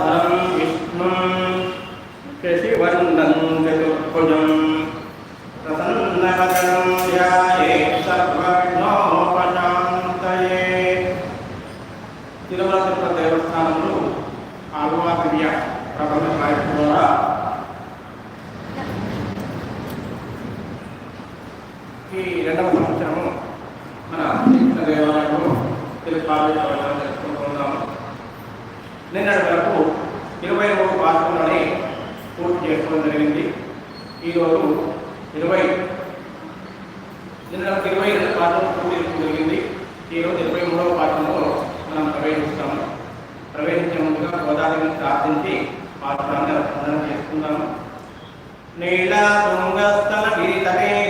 హరి తెలుగు పాఠశాలను జరుపుకుంటున్నాము. నిన్నటి వరకు ఇరవై మూడు పాఠంలోనే పూర్తి చేసుకోవడం జరిగింది. ఈరోజు ఇరవై నిన్న ఇరవై రెండు పాఠం పూర్తి చేసుకోవడం జరిగింది. ఈరోజు ఇరవై మూడవ పాఠంలో మనం ప్రవేశిస్తాము. ప్రవేశించే ముందుగా గోదావరిని ప్రార్థించి పాఠాన్ని అర్థం చేసుకుందాము. నీళ్ళ తుంగస్థల గుప్తముద్బోధ్య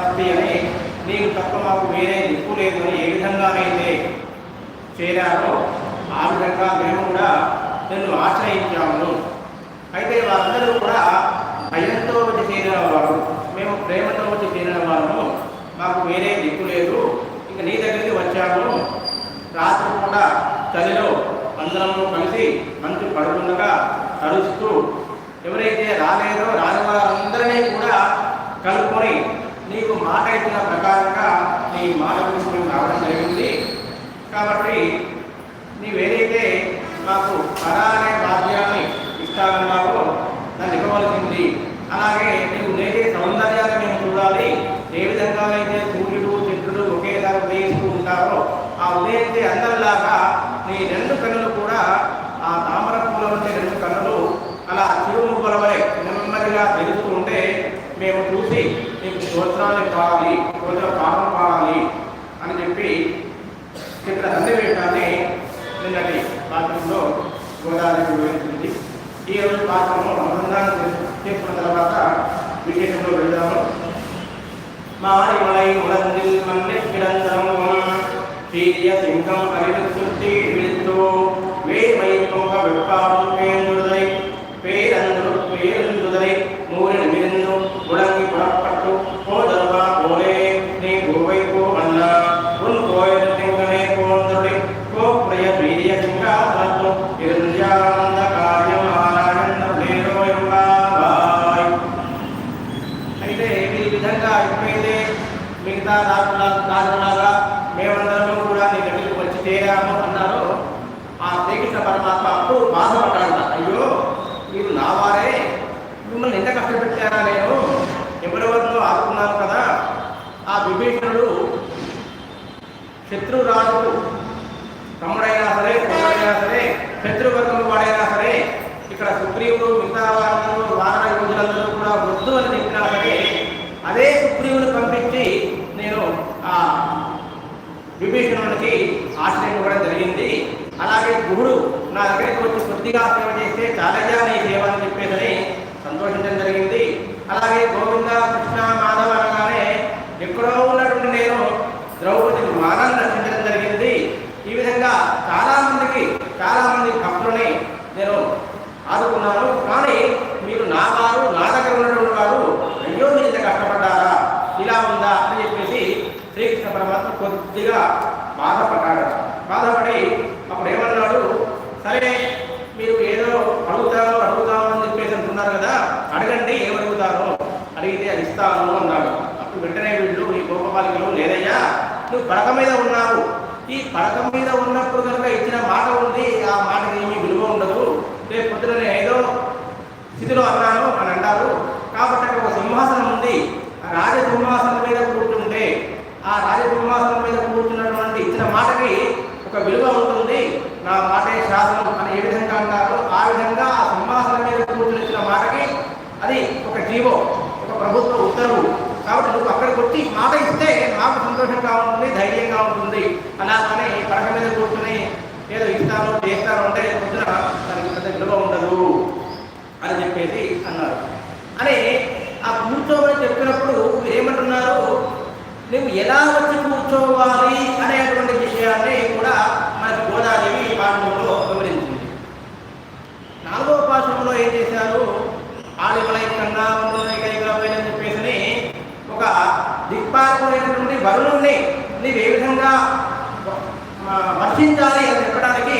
శరణాస్తి అని నీకు తప్ప మాకు వేరే దిక్కు లేదు అని ఏ విధంగానైతే చేరారో ఆ విధంగా మేము కూడా నిన్ను ఆశ్రయించాము. అయితే వాళ్ళందరూ కూడా భయంతో వచ్చి చేరిన వారు మేము ప్రేమతో వచ్చి చేరిన వారు మాకు వేరే దిక్కు లేదు. ఇక నీ దగ్గరికి వచ్చాము. రాత్రి కూడా చలిలో అందరము కలిసి మంచు పడుతుండగా తరుస్తూ ఎవరైతే రాలేదో రాని వారందరినీ కూడా కలుపుకొని నీకు మాట ఇచ్చిన ప్రకారంగా నీ మాట తీసుకుని రావడం జరిగింది. కాబట్టి నీవేదైతే మాకు పరా అనే భాగ్యాన్ని ఇస్తానన్నావో దాన్ని ఇవ్వవలసింది. అలాగే నీవు నేనే సౌందర్యాన్ని మేము చూడాలి. ఏ విధంగా అయితే సూర్యుడు చంద్రుడు ఒకేసారి ఉదయిస్తూ ఉంటారో ఆ ఉదయించే అందరిలాగా నీ రెండు కన్నులు కూడా ఆ తామర పూల వచ్చే రెండు కన్నులు అలా చిరుముగ్గుల వలె నెమ్మదిగా పెరుగుతూ ఉంటే మేము చూసి నీకు స్తోత్రాలు కావాలి స్తోత్ర పాపం కావాలి అని చెప్పి చిత్ర సన్నివేశాన్ని నిన్నటి పాత్రలో గోదావరి వివరించింది ఈ రోజు పాత్రను అనుసంధానం చేసుకున్న తర్వాత విశేషంలో వెళ్దాము மாறிமலை உலகில் மண்ணை கிடந்தவம் சீரிய சிங்கம் அறிவு சுற்றி விழித்தோ வேமை தொங்க శత్రురాజుకు తమ్ముడైనా సరే తమ్ముడైనా సరే శత్రువర్గం వాడైనా సరే ఇక్కడ సుగ్రీవుడు మిగతా వారందరూ వానర యోధులందరూ కూడా వద్దు అని చెప్పినా సరే అదే సుగ్రీవుని పంపించి నేను ఆ విభీషణునికి ఆశ్రయం ఇవ్వడం జరిగింది. అలాగే గురుడు నా దగ్గరికి వచ్చి కొద్దిగా సేవ చేస్తే చాలయ్యా నీ సేవ అని చెప్పేదని సంతోషించడం జరిగింది. అలాగే గోవింద ఇలా చాలామందికి చాలామంది భక్తులని నేను ఆదుకున్నాను. కానీ మీరు నా వారు నా దగ్గర ఉన్నటువంటి వారు అయ్యో మీరు ఇంత కష్టపడ్డారా? ఇలా ఉందా? అని చెప్పేసి శ్రీకృష్ణ పరమాత్మ కొద్దిగా బాధపడ్డాడు. బాధపడి అప్పుడు ఏమన్నాడు? సరే మీరు ఏదో అడుగుతారో అడుగుతామో అని చెప్పేసి అంటున్నారు కదా అడగండి ఏం అడిగితే అది ఇస్తాను అన్నాడు. అప్పుడు వెంటనే వీళ్ళు ఈ గోపబాలికలు లేదయ్యా నువ్వు పడక మీద ఉన్నావు. ఈ పడకం మీద ఉన్నప్పుడు కనుక ఇచ్చిన మాట ఉంది ఆ మాటకి ఏమీ విలువ ఉండదు. రేపు పొద్దున నేను ఏదో స్థితిలో అన్నాను అని అంటారు. కాబట్టి అక్కడ ఒక సింహాసనం ఉంది. ఆ రాజ సింహాసనం మీద కూర్చుంటే ఆ రాజ సింహాసనం మీద కూర్చున్నటువంటి ఇచ్చిన మాటకి ఒక విలువ ఉంటుంది. నా మాటే శాసనం అని ఏ విధంగా అంటారో? ఆ విధంగా ఆ సింహాసనం మీద కూర్చుని ఇచ్చిన మాటకి అది ఒక జీవో ఒక ప్రభుత్వ ఉత్తర్వు. కాబట్టి నువ్వు అక్కడికి వచ్చి మాట ఇస్తే నాకు సంతోషంగా ఉంటుంది ధైర్యంగా ఉంటుంది. అలాగని పడక మీద కూర్చుని ఏదో ఇస్తాను చేస్తాను అంటే పొద్దున దానికి పెద్ద విలువ ఉండదు అని చెప్పేసి అన్నారు. అని ఆ కూర్చోమని చెప్పినప్పుడు ఏమంటున్నారు? నువ్వు ఎలా వచ్చి కూర్చో అనేటువంటి విషయాన్ని కూడా మనకి గోదాదేవి ఈ పాఠంలో వివరించింది నాలుగవ పాఠంలో ఏం చేశారు ఆడిమలైకంగా కైకలపైన చెప్పేసి ఒక దిక్పాలకుడైనటువంటి వరుణుణ్ణి నీవు ఏ విధంగా ఆ, వర్షించాలి అని చెప్పడానికి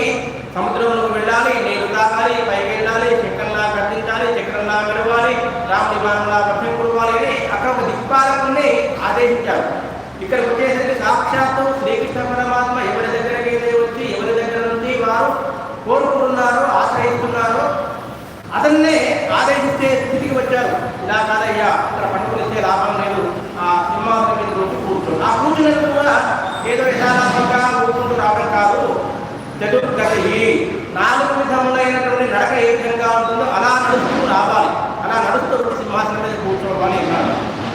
సముద్రంలోకి వెళ్ళాలి నీరు తాగాలి పైకి వెళ్ళాలి చక్రంలా కట్టించాలి చక్రంలా మెరవాలి రాముడి బాణంలా వర్షం కురవాలి అని అక్కడ ఒక దిక్పాలకుని ఆదేశించారు ఇక్కడికి వచ్చేసరికి సాక్షాత్తు శ్రీకృష్ణ పరమాత్మ ఎవరి దగ్గరికి అయితే వచ్చి ఎవరి దగ్గర నుంచి వారు కోరుకుంటున్నారో ఆశ్రయిస్తున్నారో అతన్నే ఆదేశిస్తే స్థితికి వచ్చారు. ఇలా కాదయ్యా ఇక్కడ పట్టుకునిస్తే లాభం లేదు. ఆ సింహాసనం మీద వచ్చి కూర్చోండి ఆ కూర్చున్నట్టు కూడా ఏదో యథాలాభంగా కూర్చుంటూ రావడం కాదు. చతుర్గతి నాలుగు విధములైనటువంటి నడక ఏ విధంగా ఉంటుందో అలా నడుస్తూ రావాలి. అలా నడుస్తూ సింహాసనం మీద కూర్చోవాలి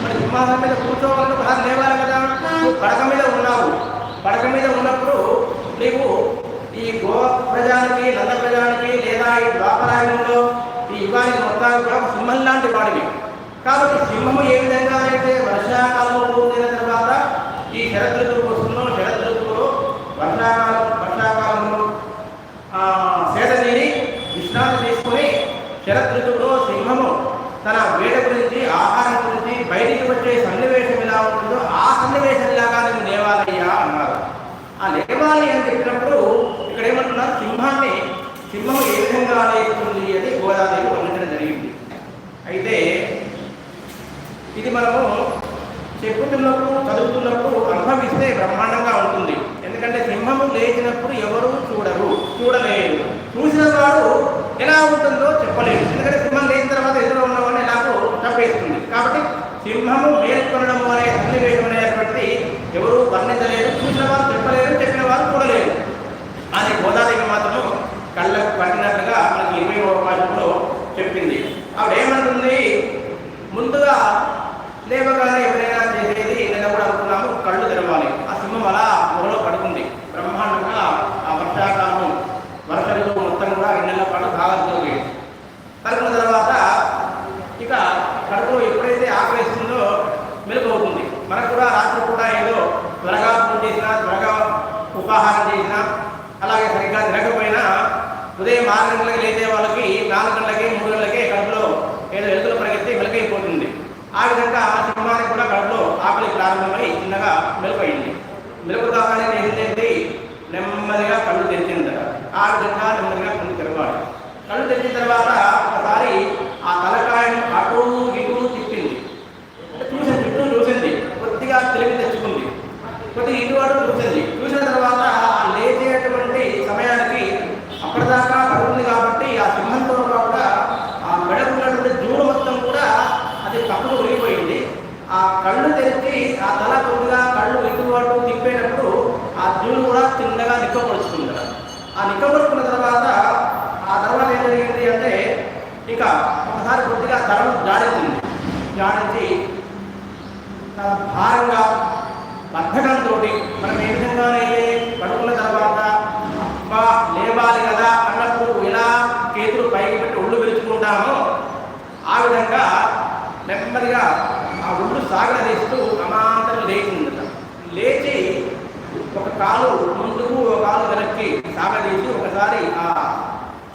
మరి సింహాసనం మీద కూర్చోవాలంటే బాగా లేవాలి కదా. నువ్వు పడక మీద ఉన్నావు. పడక మీద ఉన్నప్పుడు నీవు ఈ గో ప్రజానికి నంద ప్రజానికి లేదా ఈ ద్వాపరాయంలో ఈ యుగానికి మొత్తానికి కూడా సింహం లాంటి వాడివి. కాబట్టి సింహము ఏ విధంగా అయితే వర్ష పూర్తయిన తర్వాత ఈ శరద్ ఋతువుకు వస్తుందో శరద్ ఋతువులో వర్షాకాలం వర్షాకాలంలో ఆ, సేద తీరి విశ్రాంతి తీసుకుని శరద్ ఋతువులో సింహము తన వేట గురించి ఆహారం గురించి బయటికి వచ్చే సన్నివేశం ఎలా ఉంటుందో ఆ సన్నివేశం లాగా నువ్వు లేవాలయ్యా అన్నారు ఆ లేవాలి అని చెప్పినప్పుడు ఇక్కడ ఏమంటున్నారు సింహాన్ని సింహం ఏ విధంగా లేస్తుంది అని గోదాదేవి వర్ణించడం జరిగింది అయితే ఇది మనము చెప్పుతున్నప్పుడు చదువుతున్నప్పుడు అనుభవిస్తే బ్రహ్మాండంగా ఉంటుంది ఎందుకంటే సింహము లేచినప్పుడు ఎవరు చూడరు చూడలేరు చూసిన వాడు ఎలా ఉంటుందో చెప్పలేము ఎందుకంటే సింహం లేని తర్వాత ఎదురు ఉన్నవాడిని ఎలాగో చంపేస్తుంది. కాబట్టి సింహము మేల్కొనడం అనే సన్నివేశం అనేటువంటిది ఎవరు వర్ణించలేరు చూసిన వారు చెప్పలేరు చెప్పిన వారు చూడలేరు అని గోదాదేవి మాత్రం కళ్ళకు పట్టినట్లుగా మనకి ఇరవై అవకాశంలో చెప్పింది. ఆవిడ ఏమంటుంది ముందుగా లేవగానే ఎవరైనా చేసేది నిన్న కూడా అనుకున్నాము కళ్ళు తెరవాలి ఆ సింహం అలా గుహలో పడుకుంది బ్రహ్మాండంగా ఆ వర్షాకాలం వర్ష ఋతువు మొత్తం కూడా రెండు నెలల పాటు బాగా జరిగేది పడుకున్న తర్వాత ఇక కడుపులో ఎప్పుడైతే ఆకలిస్తుందో మెలకు అవుతుంది మనకు కూడా రాత్రి కూడా ఏదో త్వరగా పూజ చేసినా త్వరగా ఉపాహారం చేసినా అలాగే సరిగ్గా తినకపోయినా ఉదయం ఆరు గంటలకి లేచే వాళ్ళకి నాలుగు గంటలకి మూడు గంటలకి కడుపులో ఏదో ఎలుకలు పరిగెత్తి మెలకైపోతుంది. ఆ విధంగా సింహానికి కూడా కడుపులో ఆకలి ప్రారంభమై చిన్నగా మెలకైంది. మెలకు కాగానే ఏంటంటే నెమ్మదిగా కళ్ళు తెరిచింది ఆ విధంగా నెమ్మదిగా కళ్ళు తెరవాలి. కళ్ళు తెరిచిన తర్వాత ఒకసారి ఆ తలకాయను అటు ఇటు తిప్పింది. చూసింది చుట్టూ చూసింది. కొద్దిగా తెలివి తెచ్చుకుంది. కొద్దిగా ఇటు అటు చూసింది. ఉంటానో ఆ విధంగా నెమ్మదిగా ఆ ఒళ్ళు సాగరదీస్తూ అమాంతరం లేచిందట. లేచి ఒక కాలు ముందుకు ఒక కాలు వెనక్కి సాగదీసి ఒకసారి ఆ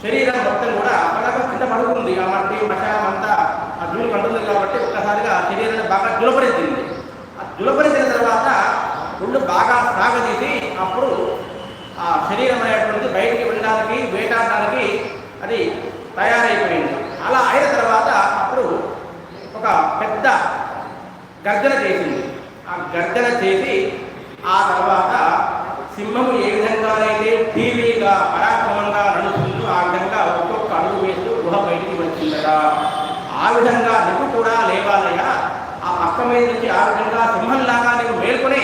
శరీరం మొత్తం కూడా పడకం కింద పడుకుంది. ఆ మట్టి మశాలం అంతా ఆ జూలు పడుతుంది కాబట్టి ఒక్కసారిగా శరీరాన్ని బాగా దులపరిచింది. ఆ దులపరిచిన తర్వాత ఒళ్ళు బాగా సాగదీసి అప్పుడు ఆ శరీరం అనేటువంటిది బయటికి వెళ్ళడానికి వేటాడడానికి అది తయారైపోయింది. అలా అయిన తర్వాత అప్పుడు ఒక పెద్ద గర్జన చేసింది. ఆ గర్జన చేసి ఆ తర్వాత సింహము ఏ విధంగానైతే టీవీగా పరాక్రమంగా నడుస్తుందో ఆ విధంగా ఒక్కొక్క అడుగు వేస్తూ గృహ బయటికి వచ్చిందట. ఆ విధంగా నువ్వు కూడా లేవాలయ్యా. ఆ పక్క మీద నుంచి ఆ విధంగా సింహంలాగా నీవు మేల్కొని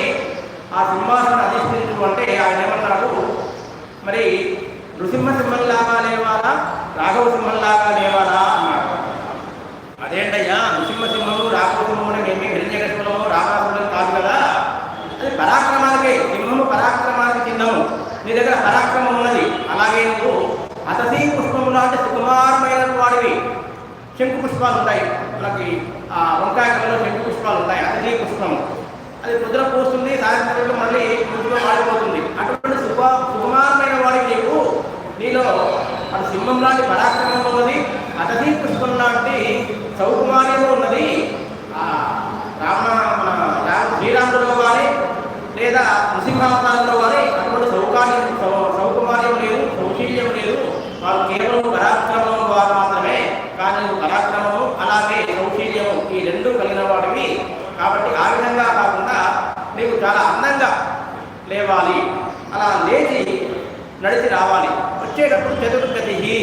ఆ సింహాసనం అధిష్ఠించు అంటే ఆయన ఏమన్నాడు? మరి నృసింహ సింహంలాగా లేవాలా? రాఘవ సింహంలాగా లేవాలా అన్నాడు. అదేంటయ్యా నృసింహ సింహము రాఘవ సింహము ఏమి హిరణ్యకృష్ణము రామాసురుడు కాదు కదా? అది పరాక్రమానికి సింహము పరాక్రమానికి చిహ్నము. నీ దగ్గర పరాక్రమం ఉన్నది. అలాగే నువ్వు అతసీ పుష్పము లాంటి సుకుమారమైన వాడివి. శంకు పుష్పాలు ఉంటాయి. మనకి ఆ వంకాయకంలో శంకు పుష్పాలు ఉంటాయి. అతసీ పుష్పము అది కుదుర పోస్తుంది సాయంత్రం మళ్ళీ ముద్దుగా మాడిపోతుంది. అటువంటి సుఖ సుకుమారమైన వాడికి నీకు నీలో అది సింహం లాంటి పరాక్రమం ఉన్నది. అతసీ పుష్పం లాంటి సౌకుమార్యము ఉన్నది. రామ మన శ్రీరాముడిలో కానీ లేదా నృసింహావతారంలో కానీ అటువంటి సౌకార్యం సౌకుమార్యం లేదు సౌశీల్యం లేదు. వారు కేవలం పరాక్రమం వారు మాత్రమే కానీ పరాక్రమము అలాగే సౌశీల్యము ఈ రెండు కలిగిన వాడివి కాబట్టి ఆ విధంగా కాకుండా నీవు చాలా అందంగా లేవాలి. అలా లేచి నడిచి రావాలి. వచ్చేటప్పుడు చతుర్గతి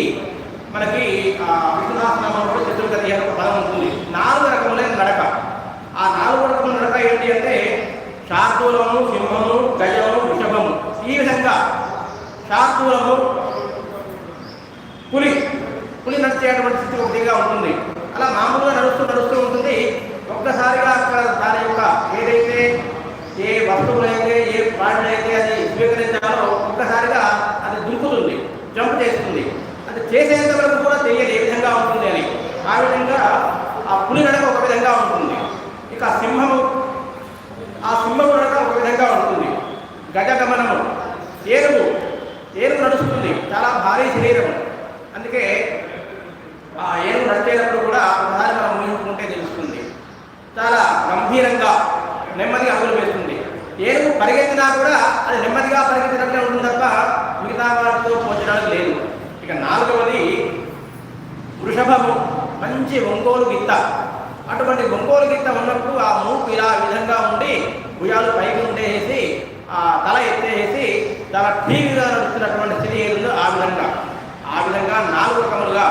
మనకి ఆ విష్ణునాథనామంలో చతుర్గతి అనే ఒక పదం ఉంటుంది. నాలుగు రకములైన నడక. ఆ నాలుగు రకముల నడక ఏంటి అంటే శార్దూలము సింహము గజము వృషభము. ఈ విధంగా శార్దూలము పులి. పులి నడిచేటువంటి స్థితి ఒకటిగా ఉంటుంది. అలా మామూలుగా నడుస్తూ నడుస్తూ ఉంటుంది. ఒక్కసారిగా అక్కడ దాని యొక్క ఏదైతే ఏ వస్తువులైతే ఏ ప్రాణులైతే అది స్వీకరించాలో ఒక్కసారిగా అది దుంకుతుంది జంప్ చేస్తుంది అది చేసేంత వరకు కూడా తెలియదు ఏ విధంగా ఉంటుంది అని ఆ విధంగా ఆ పులి నడక ఒక విధంగా ఉంటుంది. ఇక సింహము ఆ సింహము నడక ఒక విధంగా ఉంటుంది. గజగమనము ఏనుగు ఏనుగు నడుస్తుంది. చాలా భారీ శరీరం అందుకే ఆ ఏనుగు నడిచేటప్పుడు కూడా ఒకసారి మనం ఊహించుకుంటే తెలుస్తుంది. చాలా గంభీరంగా నెమ్మదిగా అడుగులు వేస్తుంది. ఏనుగు పరిగెత్తినా కూడా అది నెమ్మదిగా పరిగెత్తినట్లే ఉంటుంది తప్ప మిగతా వాటితో పోల్చడానికి లేదు. ఇక నాలుగవది వృషభము మంచి ఒంగోలు గిత్త. అటువంటి ఒంగోలు గిత్త ఉన్నప్పుడు ఆ మూపు ఇలా విధంగా ఉండి భుజాలు పైకి ఉండేసి ఆ తల ఎత్తేసి చాలా ఠీవిగా నడుస్తున్నటువంటి స్థితి ఏదో ఆ విధంగా. ఆ విధంగా నాలుగు రకములుగా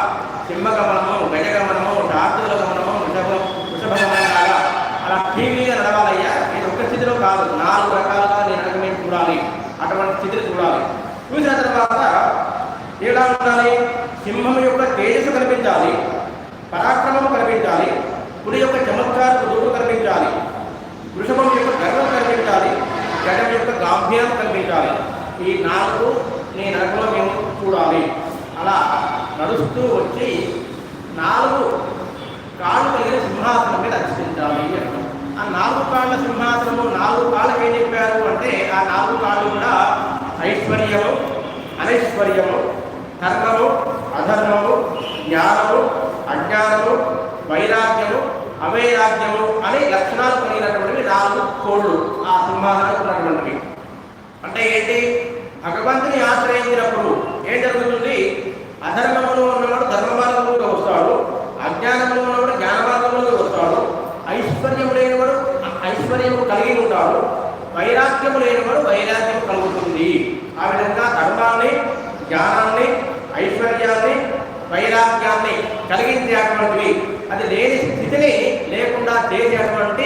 సింహగమనము గజగమనము శార్దూల గమనము వృషభ వృషభగమనలాగా అలా ఠీవిగా నడవాలయ్యా. ఇది ఒక స్థితిలో కాదు. నాలుగు రకాలుగా నేను నడకమేసి చూడాలి. అటువంటి స్థితిని చూడాలి. చూసిన తర్వాత ఎలా ఉండాలి? సింహం యొక్క తేజస్సు కనిపించాలి పరాక్రమం కనిపించాలి పులి యొక్క చమత్కారపు దూపు కనిపించాలి వృషభం యొక్క గర్వం కనిపించాలి గజం యొక్క గాంభీర్యం కనిపించాలి. ఈ నాలుగు నీ నడకలో మేము చూడాలి. అలా నడుస్తూ వచ్చి నాలుగు కాళ్ళు కలిగిన సింహాసనం మీద అర్చించాలి ఆ నాలుగు కాళ్ళ సింహాసనము నాలుగు కాళ్ళకి ఏం చెప్పారు అంటే ఆ నాలుగు కాళ్ళు కూడా ఐశ్వర్యము అనైశ్వర్యము ధర్మము అధర్మము జ్ఞానము అజ్ఞానము వైరాగ్యము అవైరాగ్యము అనే లక్షణాలు కలిగినటువంటివి నాలుగు కోళ్ళు ఆ సింహాసనం ఉన్నటువంటివి. అంటే ఏంటి? భగవంతుని ఆశ్రయించినప్పుడు ఏం జరుగుతుంది? అధర్మములో ఉన్నవాడు ధర్మ మార్గంలోకి వస్తాడు అజ్ఞానంలో ఉన్నవాడు జ్ఞాన మార్గంలోకి వస్తాడు ఐశ్వర్యము లేనివాడు ఐశ్వర్యము కలిగి ఉంటాడు వైరాగ్యము లేనివాడు వైరాగ్యం కలుగుతుంది. ఆ విధంగా ధర్మాన్ని జ్ఞానాన్ని ఐశ్వర్యాన్ని వైరాగ్యాన్ని కలిగించేటువంటివి అది లేని స్థితిని లేకుండా చేసేటువంటి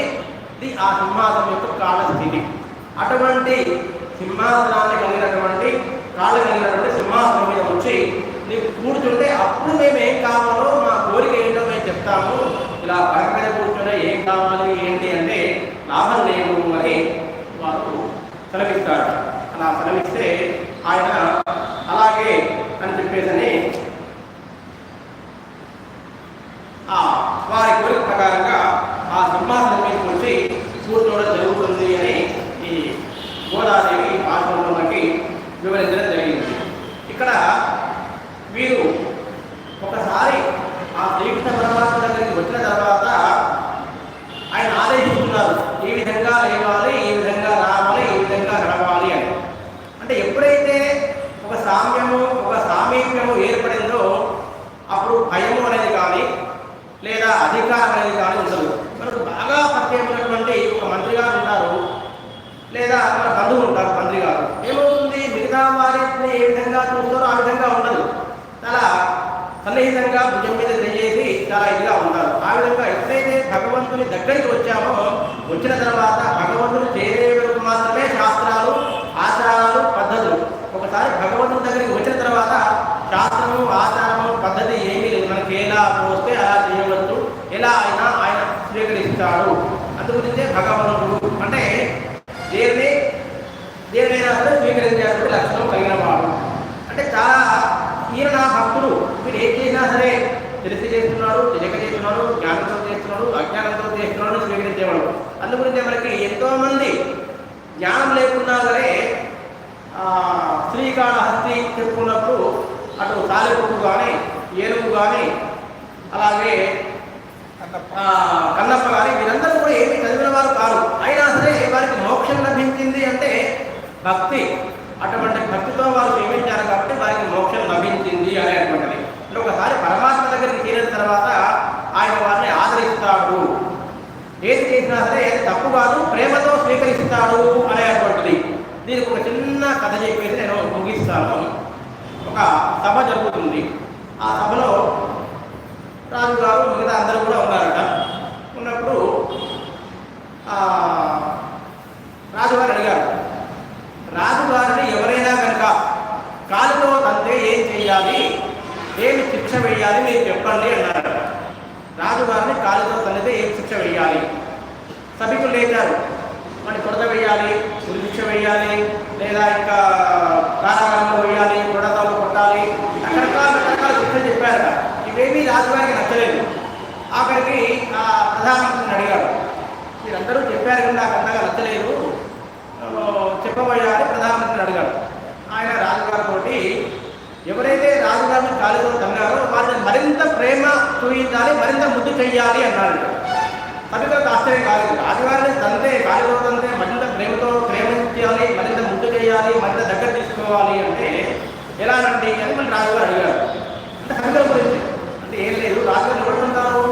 ఇది ఆ సింహాసనం యొక్క కాల స్థితి అటువంటి సింహాసనాన్ని కలిగినటువంటి కాళ్ళు కలిగినటువంటి సింహాసనం మీద వచ్చి నీకు కూర్చుంటే అప్పుడు మేము ఏం కావాలో మా కోరిక ఏంటో మేము చెప్తాము. ఇలా పడక మీద కూర్చుంటే ఏం కావాలి ఏంటి అంటే లాభం లేదు అని వారు సెలవిస్తారు. అలా సెలవిస్తే ఆయన అని చెప్పేసి ఆ వారి కోరిక ప్రకారంగా ఆ సింహాసనం మీద వచ్చి కూర్చోవడం జరుగుతుంది అని ఈ గోదాదేవి ఆశ్రమంలో మనకి వివరించడం జరిగింది. ఇక్కడ వీరు ఒకసారి ఆ శ్రీకృష్ణ పరమాత్మ దగ్గరికి వచ్చిన తర్వాత ఆయన ఆదేశిస్తున్నారు ఈ విధంగా లేవాలి లేదా అధికారం అనేది కానీ ఉండదు. మనకు బాగా పరిచయమైనటువంటి ఒక మంత్రి గారు ఉంటారు లేదా మన బంధువులు ఉంటారు మంత్రి గారు. ఏమవుతుంది? మిగతా వారిని ఏ విధంగా చూస్తారో ఆ విధంగా ఉండదు. చాలా సన్నిహితంగా భుజం మీద తెలియజేసి చాలా ఇదిగా ఉంటారు. ఆ విధంగా ఎప్పుడైతే భగవంతుని దగ్గరికి వచ్చామో వచ్చిన తర్వాత భగవంతుని చేరే వరకు మాత్రమే శాస్త్రాలు ఆచారాలు పద్ధతులు. ఒకసారి భగవంతుని దగ్గరికి వచ్చిన తర్వాత శాస్త్రము ఆచారము పద్ధతి ఏమీ ఎలా పోస్తే అలా చేయవచ్చు. ఎలా అయినా ఆయన స్వీకరిస్తాడు. అందుగురించే భగవంతుడు అంటే దేన్ని దేనినైనా సరే స్వీకరించేటువంటి లక్షణం కలిగిన వాడు. అంటే చాలా ఈయన నా భక్తుడు మీరు ఏం చేసినా సరే తెలిసి చేస్తున్నాడు తెలియక చేస్తున్నాడు జ్ఞానంతో చేస్తున్నాడు అజ్ఞానంతో చేస్తున్నాడు స్వీకరించేవాడు. అందుగురించి మనకి ఎంతో మంది జ్ఞానం లేకున్నా సరే శ్రీకాళహస్తి చెప్పుకున్నప్పుడు అటు సాలెపుట్టు కానీ ఏనుగు కానీ అలాగే కన్నప్ప. గారి వీరందరూ కూడా ఏమీ చదివిన వారు కాదు అయినా సరే వారికి మోక్షం లభించింది అంటే భక్తి. అటువంటి భక్తితో వారు సేవించారు కాబట్టి వారికి మోక్షం లభించింది అనేటువంటిది అంటే ఒకసారి పరమాత్మ దగ్గరికి చేరిన తర్వాత ఆయన వారిని ఆదరిస్తాడు. ఏది చేసినా సరే ఏది తప్పు కాదు ప్రేమతో స్వీకరిస్తాడు అనేటువంటిది దీనికి ఒక చిన్న కథ చెప్పేసి నేను ముగిస్తాను. ఒక సభ జరుగుతుంది. ఆ సభలో రాజు గారు మిగతా అందరూ కూడా ఉన్నారట. ఉన్నప్పుడు రాజుగారు అడిగారు. రాజుగారిని ఎవరైనా కనుక కాలుతో తంతే ఏం చేయాలి? ఏమి శిక్ష వేయాలి? మీరు చెప్పండి అన్నారట రాజుగారిని కాలుతో తల్లితే ఏం శిక్ష వేయాలి? సభికులు లేచారు. మరి కొడత వేయాలి శిక్ష వేయాలి లేదా ఇంకా కారాగారంలో వేయాలి కొడతలు కొట్టాలి రకరకాల రకరకాల శిక్ష చెప్పారట. ఏమీ రాజుగారికి నచ్చలేదు. అక్కడికి ఆ ప్రధానమంత్రిని అడిగాడు మీరందరూ చెప్పారు కానీ నాకు అంతగా నచ్చలేదు. చెప్పబోయారు ప్రధానమంత్రిని అడిగాడు ఆయన రాజుగారితో ఎవరైతే రాజుగారిని కాలుతో తన్నారో వారిని మరింత ప్రేమ చూపించాలి మరింత ముద్దు చెయ్యాలి అన్నాడు. సభికులకు ఆశ్చర్యం కాలేదు. రాజుగారిని తంతే కాలుతో తంతే మరింత ప్రేమతో ప్రేమించాలి మరింత ముద్దు చేయాలి మరింత దగ్గర తీసుకోవాలి అంటే ఎలానండి అని మళ్ళీ రాజుగారు అడిగారు. అంటే గురించి అంటే ఏం లేదు రాజుగారు ఎవరు ఉంటారు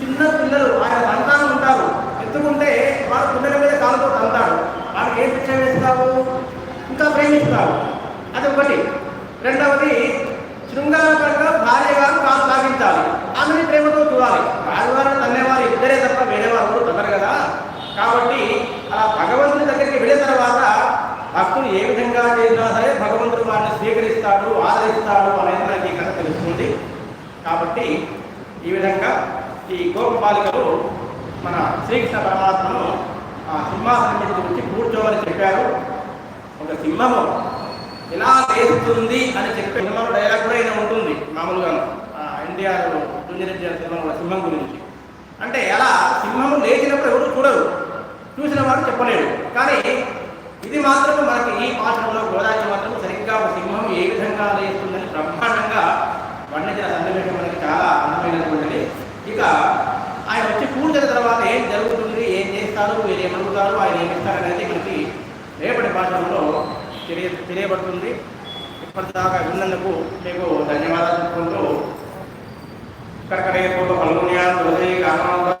చిన్న పిల్లలు ఆయన సంతానం ఉంటారు. ఎత్తుకుంటే వారు కుండల మీద కాలుతో తంతాడు. వారికి ఏం శిక్ష వేస్తావు? ఇంకా ప్రేమిస్తావు అది ఒకటి రెండవది శృంగారపరంగా భార్య గారు కాలు సాగించాలి. ఆమెని ప్రేమతో చూడాలి. రాజుగారు తన్నేవారు ఇద్దరే తప్ప వేరే వారు ఎవరు తగ్గరు కదా? కాబట్టి అలా భగవంతుని దగ్గరికి వెళ్ళిన తర్వాత భక్తులు ఏ విధంగా చేసినా సరే భగవంతుడు వారిని స్వీకరిస్తాడు ఆదరిస్తాడు అనేది మనకి ఈ కథ తెలుస్తుంది. కాబట్టి ఈ విధంగా ఈ గోపబాలికలు మన శ్రీకృష్ణ పరమాత్మను ఆ సింహాసనం మీద గురించి కూర్చోమని చెప్పారు. ఒక సింహము ఎలా లేస్తుంది అని చెప్పే సింహం డైలాగ్ కూడా అయినా ఉంటుంది మామూలుగా ఎన్టీఆర్ జూనియర్ ఎన్టీఆర్ సినిమా సింహం గురించి. అంటే ఎలా సింహము లేచినప్పుడు ఎవరు చూడరు. చూసిన వాడు చెప్పలేడు. కానీ ఇది మాత్రం మనకి ఈ పాఠంలో గోదావరి మాత్రం సరిగ్గా ఒక సింహం ఏ విధంగా లేస్తుందని బ్రహ్మాండంగా వర్ణించిన సన్నివేశం మనకి చాలా అందమైనటువంటి ఇక ఆయన వచ్చి కూర్చున్న తర్వాత ఏం జరుగుతుంది ఏం చేస్తారు వీరు ఆయన ఏమి ఇస్తారనేది మనకి రేపటి భాషలో తెలియ తెలియబడుతుంది. ఇప్పటిదాకా విన్నందుకు మీకు ధన్యవాదాలు చెప్పుకుంటూ ఇక్కడ పూర్వ ఫల్గుణ్యాన్ హృదయ కారణంగా